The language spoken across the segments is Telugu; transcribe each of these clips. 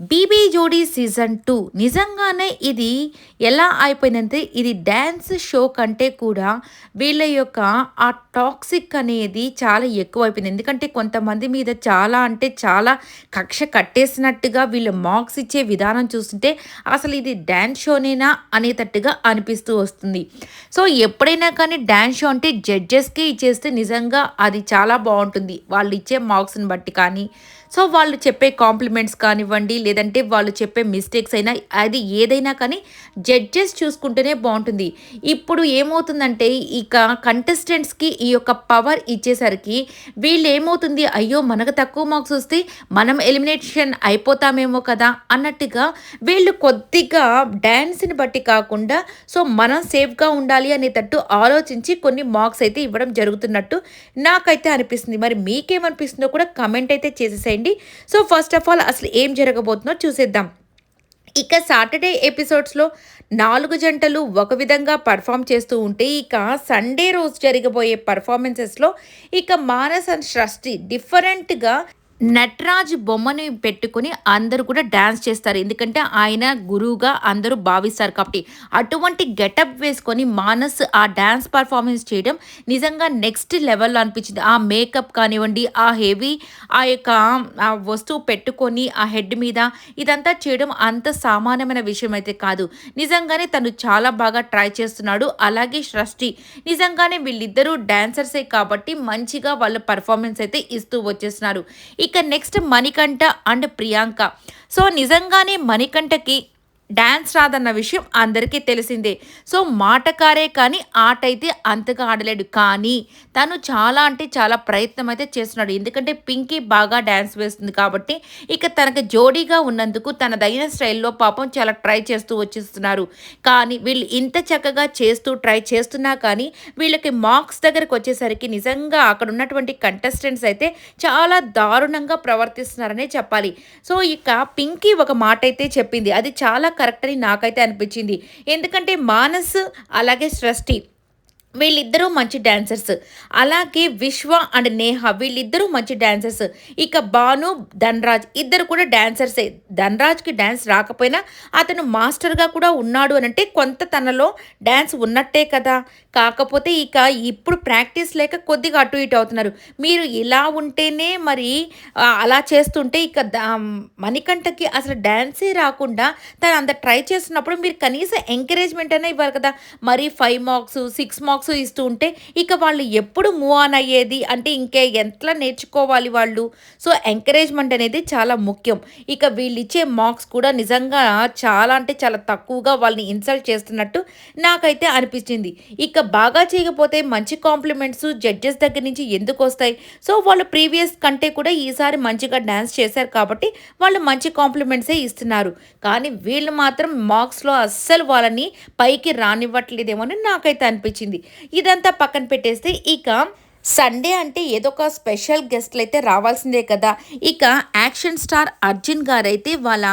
BB Jodi season two. నిజంగానే ఇది ఎలా అయిపోయిందంటే ఇది డ్యాన్స్ షో కంటే కూడా వీళ్ళ యొక్క ఆ టాక్సిక్ అనేది చాలా ఎక్కువ అయిపోయింది ఎందుకంటే కొంతమంది మీద చాలా అంటే చాలా కక్ష కట్టేసినట్టుగా వీళ్ళు మార్క్స్ ఇచ్చే విధానం చూస్తుంటే అసలు ఇది డ్యాన్స్ షోనేనా అనేటట్టుగా అనిపిస్తూ వస్తుంది. సో ఎప్పుడైనా కానీ డ్యాన్స్ షో అంటే జడ్జెస్కే ఇచ్చేస్తే నిజంగా అది చాలా బాగుంటుంది. వాళ్ళు ఇచ్చే మార్క్స్ని బట్టి కానీ సో వాళ్ళు చెప్పే కాంప్లిమెంట్స్ కానివ్వండి లేదంటే వాళ్ళు చెప్పే మిస్టేక్స్ అయినా అది ఏదైనా కానీ జడ్జెస్ చూసుకుంటేనే బాగుంటుంది. ఇప్పుడు ఏమవుతుందంటే ఇక కంటెస్టెంట్స్కి ఈ యొక్క పవర్ ఇచ్చేసరికి వీళ్ళు ఏమవుతుంది అయ్యో మనకు తక్కువ మార్క్స్ వస్తే మనం ఎలిమినేషన్ అయిపోతామేమో కదా అన్నట్టుగా వీళ్ళు కొద్దిగా డ్యాన్స్ని బట్టి కాకుండా సో మనం సేఫ్గా ఉండాలి అనేటట్టు ఆలోచించి కొన్ని మార్క్స్ అయితే ఇవ్వడం జరుగుతున్నట్టు నాకైతే అనిపిస్తుంది. మరి మీకేమనిపిస్తుందో కూడా కమెంట్ అయితే చేసేసేయండి. సో ఫస్ట్ ఆఫ్ ఆల్ అసలు ఏం జరగబోతుందో చూసేద్దాం. ఇక సాటర్డే ఎపిసోడ్స్లో నాలుగు జంటలు ఒక విధంగా పర్ఫామ్ చేస్తూ ఉంటే ఇక సండే రోజు జరగబోయే పర్ఫార్మెన్సెస్లో ఇక మానస్ అండ్ సృష్టి డిఫరెంట్గా నటరాజ్ బొమ్మని పెట్టుకుని అందరూ కూడా డ్యాన్స్ చేస్తారు. ఎందుకంటే ఆయన గురువుగా అందరూ భావిస్తారు కాబట్టి. అటువంటి గెటప్ వేసుకొని మానస్ ఆ డ్యాన్స్ పర్ఫార్మెన్స్ చేయడం నిజంగా నెక్స్ట్ లెవెల్లో అనిపించింది. ఆ మేకప్ కానివ్వండి ఆ హెవీ ఆ యొక్క ఆ వస్తువు పెట్టుకొని ఆ హెడ్ మీద ఇదంతా చేయడం అంత సామాన్యమైన విషయం అయితే కాదు. నిజంగానే తను చాలా బాగా ట్రై చేస్తున్నాడు. అలాగే సృష్టి నిజంగానే వీళ్ళిద్దరూ డ్యాన్సర్సే కాబట్టి మంచిగా వాళ్ళ పర్ఫార్మెన్స్ అయితే ఇస్తూ వచ్చేస్తున్నారు. ఇక next Manikanta and Priyanka. So నిజంగానే మణికంఠకి డ్యాన్స్ రాదన్న విషయం అందరికీ తెలిసిందే. సో మాటకారే కానీ ఆట అయితే అంతగా ఆడలేడు. కానీ తను చాలా అంటే చాలా ప్రయత్నం అయితే చేస్తున్నాడు. ఎందుకంటే పింకీ బాగా డ్యాన్స్ వేస్తుంది కాబట్టి ఇక తనకు జోడీగా ఉన్నందుకు తనదైన స్టైల్లో పాపం చాలా ట్రై చేస్తూ వచ్చేస్తున్నారు. కానీ వీళ్ళు ఇంత చక్కగా చేస్తూ ట్రై చేస్తున్నా కానీ వీళ్ళకి మార్క్స్ దగ్గరకు వచ్చేసరికి నిజంగా అక్కడ ఉన్నటువంటి కంటెస్టెంట్స్ అయితే చాలా దారుణంగా ప్రవర్తిస్తున్నారనే చెప్పాలి. సో ఇక పింకీ ఒక మాట అయితే చెప్పింది. అది చాలా కరెక్ట్ అని నాకైతే అనిపించింది. ఎందుకంటే మానస్ అలాగే సృష్టి వీళ్ళిద్దరూ మంచి డాన్సర్స్. అలాగే విశ్వ అండ్ నేహ వీళ్ళిద్దరూ మంచి డాన్సర్స్. ఇక భాను ధనరాజ్ ఇద్దరు కూడా డాన్సర్సే. ధనరాజ్కి డ్యాన్స్ రాకపోయినా అతను మాస్టర్గా కూడా ఉన్నాడు అని అంటే కొంత తనలో డ్యాన్స్ ఉన్నట్టే కదా. కాకపోతే ఇక ఇప్పుడు ప్రాక్టీస్ లేక కొద్దిగా అటు ఇటు అవుతున్నారు. మీరు ఇలా ఉంటేనే మరి అలా చేస్తుంటే ఇక మణికంఠకి అసలు డ్యాన్సే రాకుండా తను అంత ట్రై చేస్తున్నప్పుడు మీరు కనీసం ఎంకరేజ్మెంట్ అనే ఇవ్వాలి కదా. మరి five marks six marks marks ఇస్తూ ఉంటే ఇక వాళ్ళు ఎప్పుడు మూవ్ ఆన్ అయ్యేది? అంటే ఇంకే ఎంతలా నేర్చుకోవాలి వాళ్ళు? సో ఎంకరేజ్మెంట్ అనేది చాలా ముఖ్యం. ఇక వీళ్ళు ఇచ్చే మార్క్స్ కూడా నిజంగా చాలా అంటే చాలా తక్కువగా వాళ్ళని ఇన్సల్ట్ చేస్తున్నట్టు నాకైతే అనిపించింది. ఇక బాగా చేయకపోతే మంచి కాంప్లిమెంట్స్ జడ్జెస్ దగ్గర నుంచి ఎందుకు వస్తాయి? సో వాళ్ళు ప్రీవియస్ కంటే కూడా ఈసారి మంచిగా డ్యాన్స్ చేశారు కాబట్టి వాళ్ళు మంచి కాంప్లిమెంట్సే ఇస్తున్నారు. కానీ వీళ్ళు మాత్రం మార్క్స్లో అస్సలు వాళ్ళని పైకి రానివ్వట్లేదేమో అని నాకైతే అనిపించింది. ఇదంతా పక్కన పెట్టేస్తే ఇక సండే అంటే ఏదో ఒక స్పెషల్ గెస్ట్లు అయితే రావాల్సిందే కదా. ఇక యాక్షన్ స్టార్ అర్జున్ గారైతే వాళ్ళ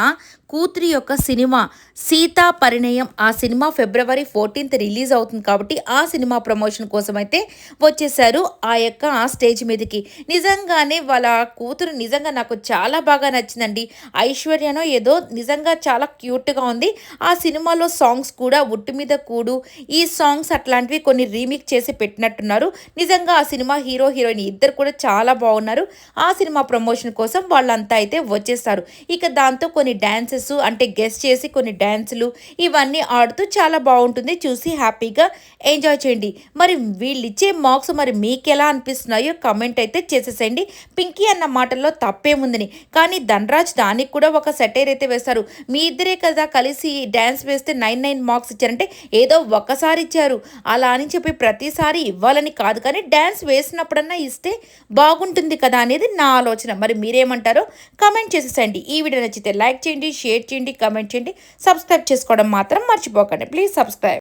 కూతురి యొక్క సినిమా సీతా పరిణయం ఆ సినిమా ఫిబ్రవరి ఫోర్టీన్త్ రిలీజ్ అవుతుంది కాబట్టి ఆ సినిమా ప్రమోషన్ కోసం అయితే వచ్చేసారు ఆ యొక్క స్టేజ్ మీదకి. నిజంగానే వాళ్ళ కూతురు నిజంగా నాకు చాలా బాగా నచ్చిందండి. ఐశ్వర్యనో ఏదో నిజంగా చాలా క్యూట్గా ఉంది. ఆ సినిమాలో సాంగ్స్ కూడా ఉట్టు మీద కూడు ఈ సాంగ్స్ అట్లాంటివి కొన్ని రీమిక్ చేసి పెట్టినట్టున్నారు. నిజంగా ఆ సినిమా హీరో హీరోయిన్ ఇద్దరు కూడా చాలా బాగున్నారు. ఆ సినిమా ప్రమోషన్ కోసం వాళ్ళంతా అయితే వచ్చేస్తారు. ఇక దాంతో కొన్ని డ్యాన్సెస్ డ్యాన్సెస్ అంటే గెస్ట్ చేసి కొన్ని డ్యాన్సులు ఇవన్నీ ఆడుతూ చాలా బాగుంటుంది. చూసి హ్యాపీగా ఎంజాయ్ చేయండి. మరి వీళ్ళు ఇచ్చే మార్క్స్ మరి మీకు ఎలా అనిపిస్తున్నాయో కమెంట్ అయితే చేసేసేయండి. పింకీ అన్న మాటల్లో తప్పేముందని. కానీ ధనరాజ్ దానికి కూడా ఒక సెటైర్ అయితే వేస్తారు మీ ఇద్దరే కదా కలిసి డ్యాన్స్ వేస్తే నైన్ నైన్ మార్క్స్ ఇచ్చారంటే ఏదో ఒక్కసారి ఇచ్చారు. అలా అని చెప్పి ప్రతిసారి ఇవ్వాలని కాదు. కానీ డ్యాన్స్ వేసినప్పుడన్నా ఇస్తే బాగుంటుంది కదా అనేది నా ఆలోచన. మరి మీరేమంటారో కమెంట్ చేసేసండి ఈ వీడియో నచ్చితే లైక్ చేయండి షేర్ చేయండి కమెంట్ చేయండి సబ్స్క్రైబ్ చేసుకోవడం మాత్రం మర్చిపోకండి. Please subscribe.